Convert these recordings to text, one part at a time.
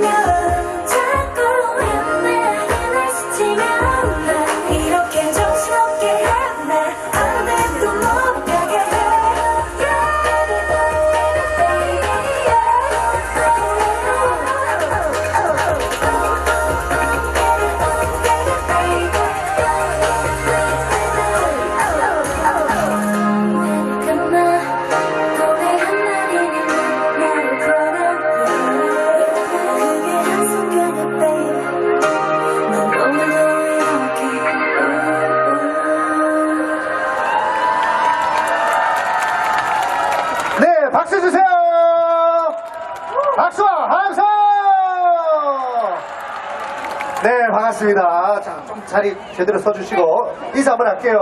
love. 네, 반갑습니다. 자, 좀 자리 제대로 써주시고 인사 한번 할게요.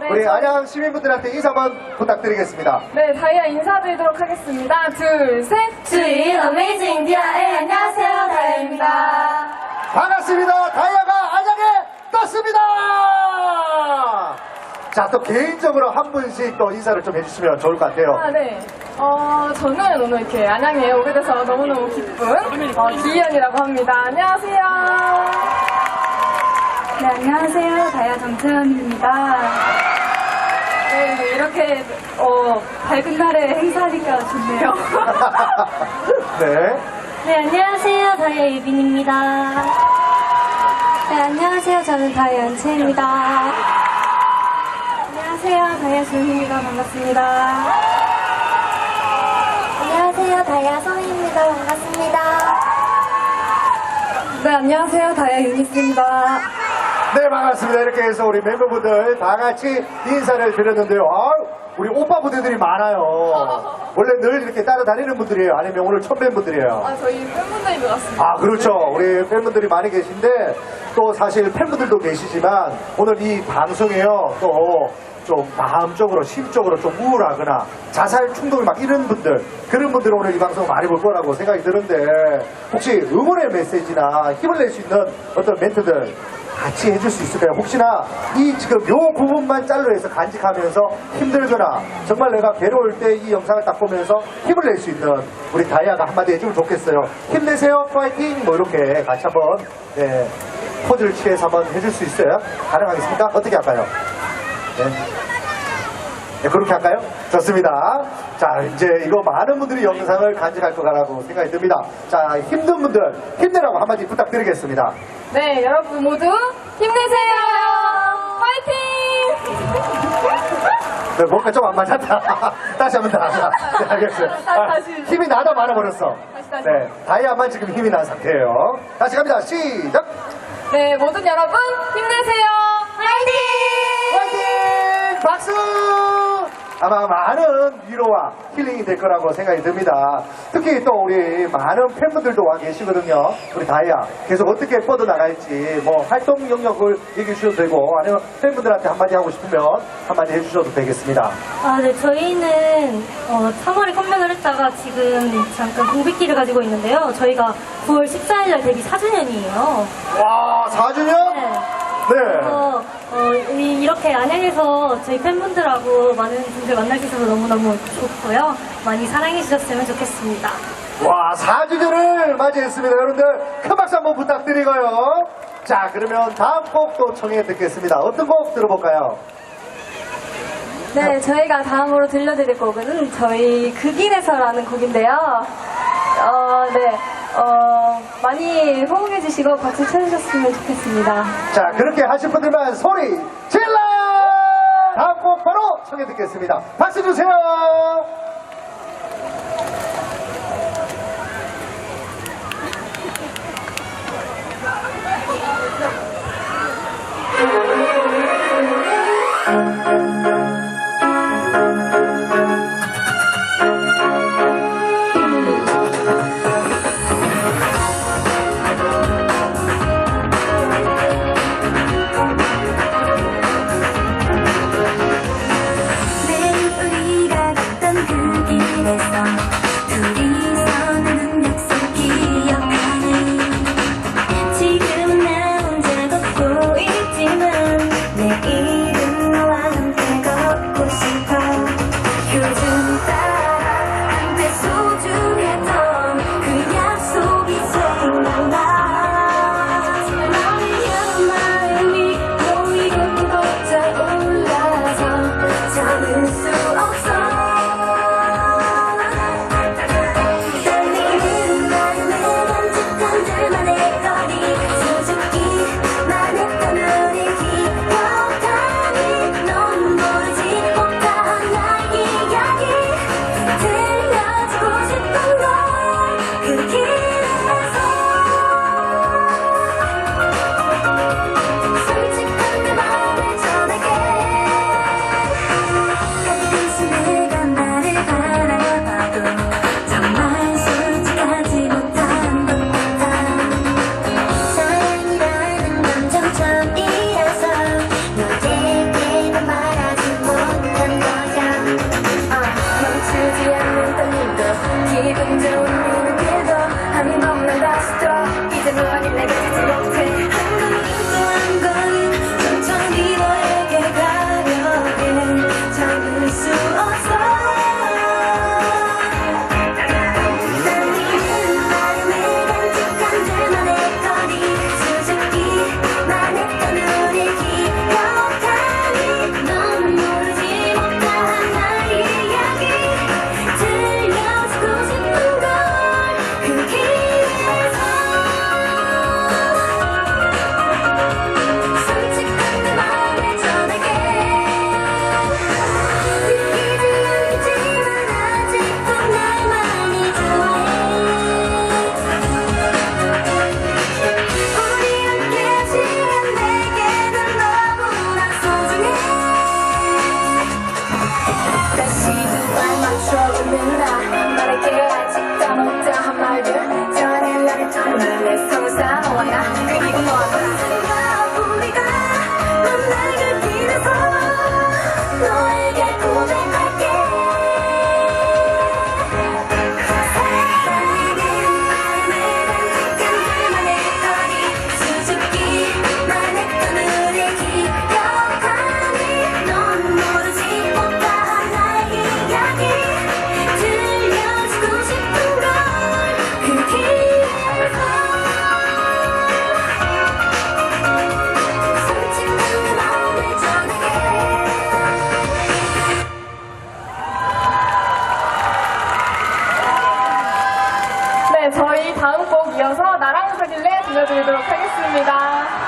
네, 우리 저- 안양 시민분들한테 인사 한번 부탁드리겠습니다. 네, 다이아 인사드리도록 하겠습니다. 둘, 셋. 주인 어메이징 디아의 안녕하세요 다혜입니다. 반갑습니다. 다이아가 안양에 떴습니다. 자, 또 개인적으로 한 분씩 또 인사를 좀 해주시면 좋을 것 같아요. 아, 네. 어, 저는 오늘 이렇게 안양에 오게 돼서 너무너무 기쁜 어, 기현이라고 합니다. 안녕하세요. 네 안녕하세요 다혜아 정채연입니다. 네, 네, 이렇게 어, 밝은 날에 행사하니까 좋네요. 네. 네 안녕하세요 다혜아 유빈입니다. 네 안녕하세요 저는 다혜아 연채입니다. 안녕하세요 다혜아 주은입니다 반갑습니다. 안녕하세요 다혜아 성희입니다 반갑습니다. 네, 안녕하세요. 다이아 유니스입니다. 네, 반갑습니다. 이렇게 해서 우리 멤버분들 다 같이 인사를 드렸는데요. 아 우리 오빠 분들이 많아요. 원래 늘 이렇게 따라다니는 분들이에요. 아니면 오늘 처음 뵌 분들이에요. 아, 저희 팬분들인 것 같습니다. 아, 그렇죠. 우리 팬분들이 많이 계신데, 또 사실 팬분들도 계시지만, 오늘 이 방송에요, 또, 좀 마음적으로, 심적으로 좀 우울하거나, 자살 충동이 막 이런 분들, 그런 분들은 오늘 이 방송 많이 볼 거라고 생각이 드는데, 혹시 응원의 메시지나 힘을 낼 수 있는 어떤 멘트들, 같이 해줄 수 있을까요? 혹시나 이 지금 요 부분만 짤로 해서 간직하면서 힘들거나 정말 내가 괴로울 때 이 영상을 딱 보면서 힘을 낼 수 있는 우리 다이아가 한마디 해주면 좋겠어요. 힘내세요, 파이팅! 뭐 이렇게 같이 한번 네, 포즈를 취해서 한번 해줄 수 있어요? 가능하겠습니까? 어떻게 할까요? 네. 네, 그렇게 할까요? 좋습니다. 자, 이제 이거 많은 분들이 영상을 간직할 거라고 생각이 듭니다. 자, 힘든 분들 힘내라고 한마디 부탁드리겠습니다. 네, 여러분 모두 힘내세요! 파이팅! 네, 뭔가 좀 안 맞았다. 다시 한번 더 하자. 네, 알겠어요. 아. 힘이 나다 말아버렸어. 네, 다이아만 지금 힘이 난 상태예요. 다시 갑니다. 시작! 네, 모든 여러분 힘내세요! 파이팅! 화이팅! 박수! 아마 많은 위로와 힐링이 될 거라고 생각이 듭니다. 특히 또 우리 많은 팬분들도 와 계시거든요. 우리 다이아. 계속 어떻게 뻗어나갈지, 뭐, 활동 영역을 얘기해 주셔도 되고, 아니면 팬분들한테 한마디 하고 싶으면 한마디 해주셔도 되겠습니다. 아, 네, 저희는 어, 3월에 컴백을 했다가 지금 잠깐 공백기를 가지고 있는데요. 저희가 9월 14일 날 데뷔 4주년이에요. 와, 4주년? 네. 네. 그래서 어, 이- 이렇게 안양에서 저희 팬분들하고 많은 분들 만날 수 있어서 너무너무 좋고요. 많이 사랑해 주셨으면 좋겠습니다. 와, 4주년을 맞이했습니다. 여러분들, 큰 박수 한번 부탁드리고요. 자, 그러면 다음 곡도 청해 듣겠습니다. 어떤 곡 들어볼까요? 네, 저희가 다음으로 들려드릴 곡은 저희 그 길에서라는 곡인데요. 어, 네, 어, 많이 호응해주시고 박수 쳐주셨으면 좋겠습니다. 자, 그렇게 하실 분들만 소리 질러! 다음 곡 바로 청해 듣겠습니다. 박수 주세요! 인사드리도록 하겠습니다.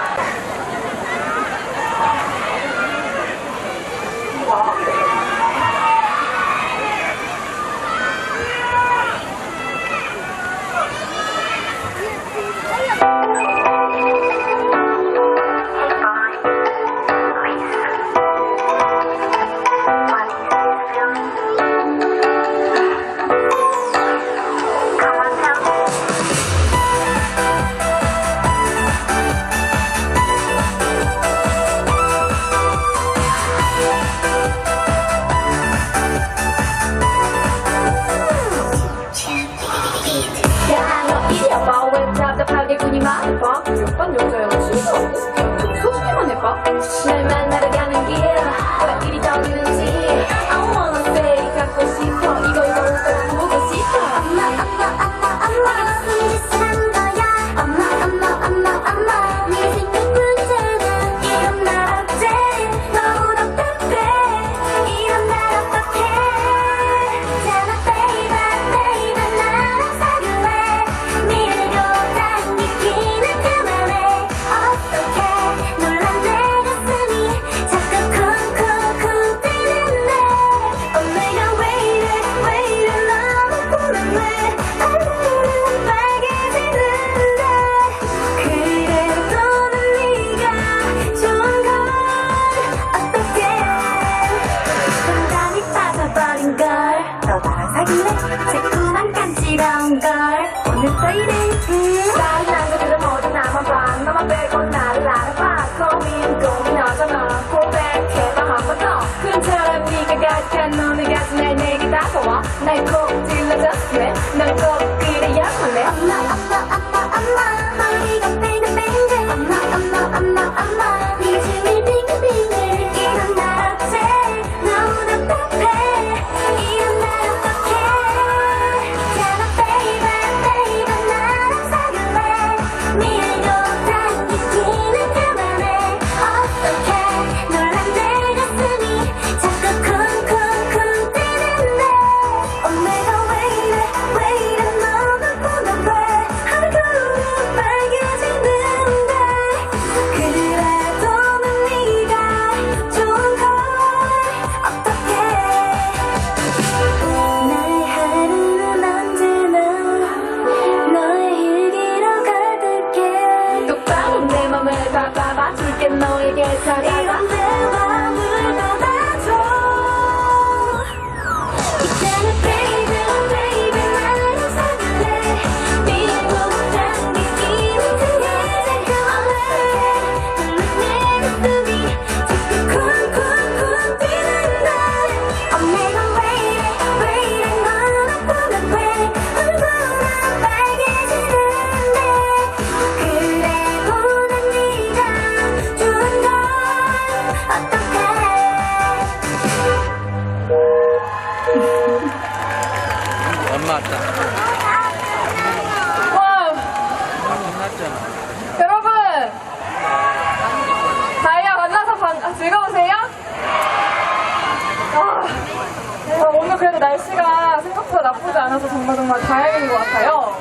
나오지 않아서 정말 정말 다행인 것 같아요.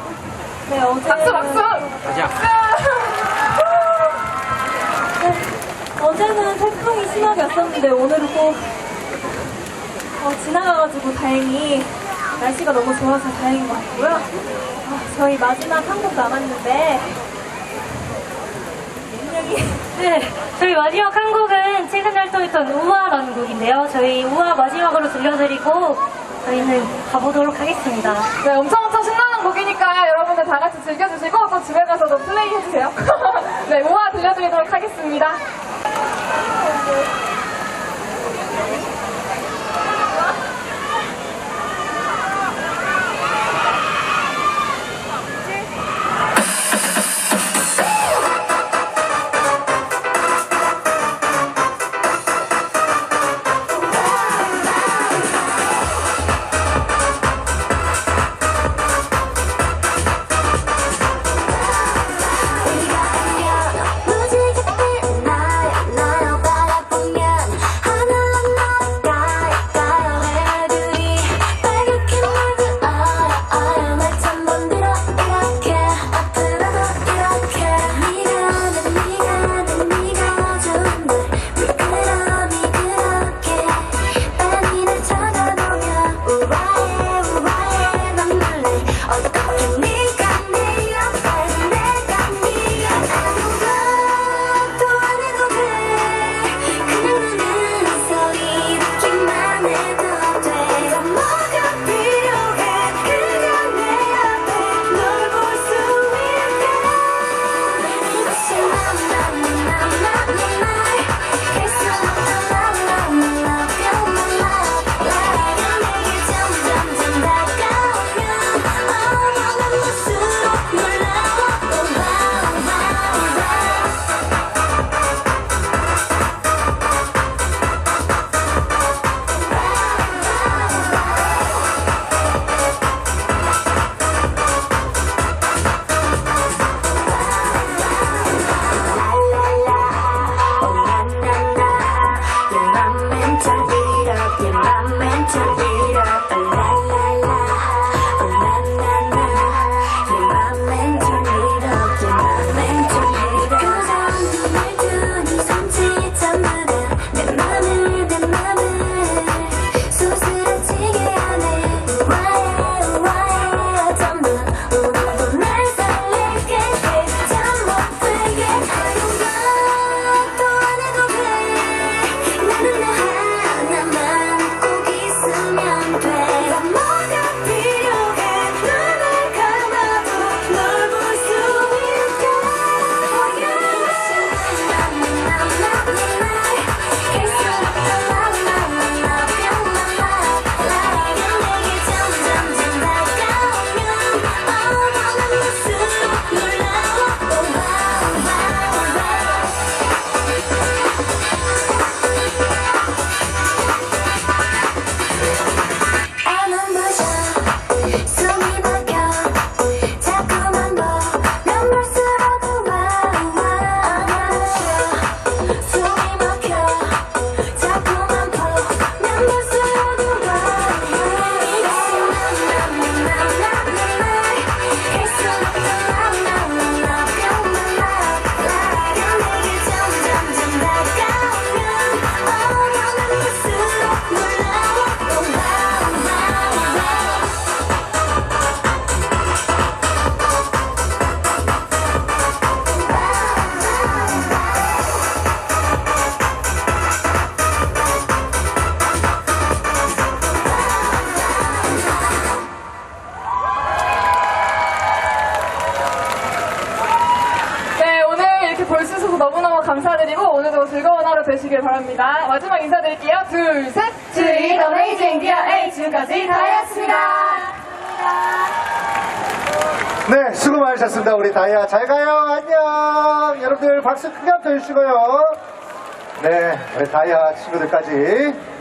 네, 어제. 박수, 박수! 가자. 네, 어제는 태풍이 심하게 왔었는데 오늘은 꼭 어, 지나가가지고 다행히 날씨가 너무 좋아서 다행인 것 같고요. 아, 저희 마지막 한 곡 남았는데 네, 저희 마지막 한 곡은 최근 활동했던 우아 라는 곡인데요. 저희 우아 마지막으로 들려드리고 저희는 가보도록 하겠습니다. 네, 엄청 엄청 신나는 곡이니까 여러분들 다 같이 즐겨주시고 또 집에 가서도 플레이 해주세요. 네, 우아 들려드리도록 하겠습니다. 다이아 잘 가요. 안녕. 여러분들 박수 크게 한번 주시고요. 네 우리 다이아 친구들까지.